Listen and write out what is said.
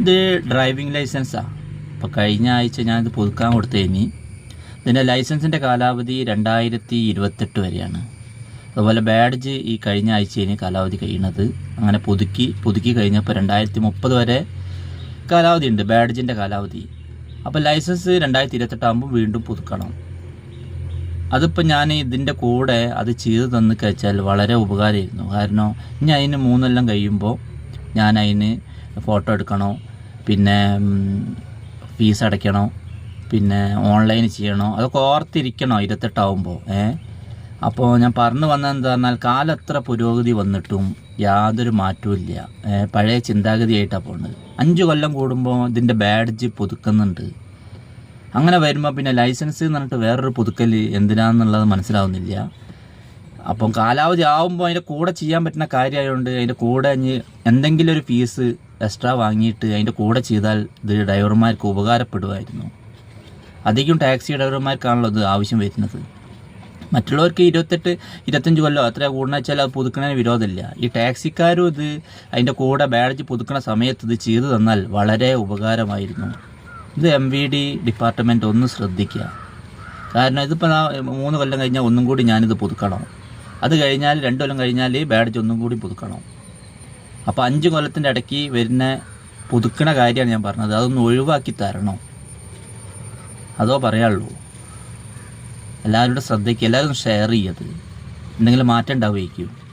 ഇത് ഡ്രൈവിംഗ് ലൈസൻസാണ് അപ്പോൾ കഴിഞ്ഞ ആഴ്ച ഞാനിത് പുതുക്കാൻ കൊടുത്തു കഴിഞ്ഞ് ഇതിന്റെ ലൈസൻസിന്റെ കാലാവധി രണ്ടായിരത്തി ഇരുപത്തെട്ട് വരെയാണ്. അതുപോലെ ബാഡ്ജ് ഈ കഴിഞ്ഞ ആഴ്ച ഇനി കാലാവധി കഴിയണത് അങ്ങനെ പുതുക്കി പുതുക്കി കഴിഞ്ഞപ്പോൾ രണ്ടായിരത്തി മുപ്പത് വരെ കാലാവധി ഉണ്ട് ബാഡ്ജിന്റെ കാലാവധി. അപ്പോൾ ലൈസൻസ് രണ്ടായിരത്തി ഇരുപത്തെട്ടാകുമ്പോൾ വീണ്ടും പുതുക്കണം. അതിപ്പോൾ ഞാൻ ഇതിന്റെ കൂടെ അത് ചെയ്ത് തന്നു കഴിച്ചാൽ വളരെ ഉപകാരമായിരുന്നു. കാരണം ഇനി അതിന് മൂന്നെല്ലാം കഴിയുമ്പോൾ ഞാൻ അതിന് ഫോട്ടോ എടുക്കണോ പിന്നെ ഫീസ് അടയ്ക്കണോ? പിന്നെ ഓൺലൈൻ ചെയ്യണോ? അതൊക്കെ ഓർത്തിരിക്കണോ ഇരുപത്തെട്ടാവുമ്പോൾ ഏ? അപ്പോൾ ഞാൻ പറഞ്ഞു വന്നതെന്ന് പറഞ്ഞാൽ കാലം എത്ര പുരോഗതി വന്നിട്ടും യാതൊരു മാറ്റവും പഴയ ചിന്താഗതിയായിട്ടാണ് പോകുന്നത് അഞ്ച് കൊല്ലം കൂടുമ്പോൾ ഇതിന്റെ ബാഡ്ജ് പുതുക്കുന്നുണ്ട്. അങ്ങനെ വരുമ്പോൾ പിന്നെ ലൈസൻസ് എന്ന് പറഞ്ഞിട്ട് വേറൊരു പുതുക്കൽ എന്തിനാണെന്നുള്ളത് മനസ്സിലാവുന്നില്ല. അപ്പം കാലാവധി ആവുമ്പോൾ അതിന്റെ കൂടെ ചെയ്യാൻ പറ്റുന്ന കാര്യമായതുകൊണ്ട് അതിന്റെ കൂടെ എന്തെങ്കിലും ഒരു ഫീസ് എക്സ്ട്രാ വാങ്ങിയിട്ട് അതിന്റെ കൂടെ ചെയ്താൽ ഇത് ഡ്രൈവർമാർക്ക് ഉപകാരപ്പെടുമായിരുന്നു. അധികം ടാക്സി ഡ്രൈവർമാർക്കാണല്ലോ ഇത് ആവശ്യം വരുന്നത്. മറ്റുള്ളവർക്ക് ഇരുപത്തെട്ട് ഇരുപത്തഞ്ച് കൊല്ലം അത്ര കൂടുന്ന വെച്ചാൽ അത് പുതുക്കുന്നതിന് വിരോധമില്ല. ഈ ടാക്സിക്കാരും ഇത് അതിന്റെ കൂടെ ബാഡ്ജ് പുതുക്കുന്ന സമയത്ത് ഇത് ചെയ്തു തന്നാൽ വളരെ ഉപകാരമായിരുന്നു. ഇത് എം വി ഡി ഡിപ്പാർട്ട്മെന്റ് ഒന്ന് ശ്രദ്ധിക്കുക. കാരണം ഇതിപ്പോൾ മൂന്ന് കൊല്ലം കഴിഞ്ഞാൽ ഒന്നും കൂടി ഞാനിത് പുതുക്കണം. അത് കഴിഞ്ഞാൽ രണ്ട് കൊല്ലം കഴിഞ്ഞാൽ ബാഡ്ജ് ഒന്നും കൂടി പുതുക്കണം. അപ്പോൾ അഞ്ച് കൊല്ലത്തിന്റെ ഇടയ്ക്ക് വരുന്ന പുതുക്കണ കാര്യമാണ് ഞാൻ പറഞ്ഞത്. അതൊന്ന് ഒഴിവാക്കി തരണം? അതോ പറയാനുള്ളൂ? എല്ലാവരുടെ ശ്രദ്ധയ്ക്ക് എല്ലാവരും ഷെയർ ചെയ്യത് എന്തെങ്കിലും മാറ്റം ഉണ്ടാവുമായിരിക്കും.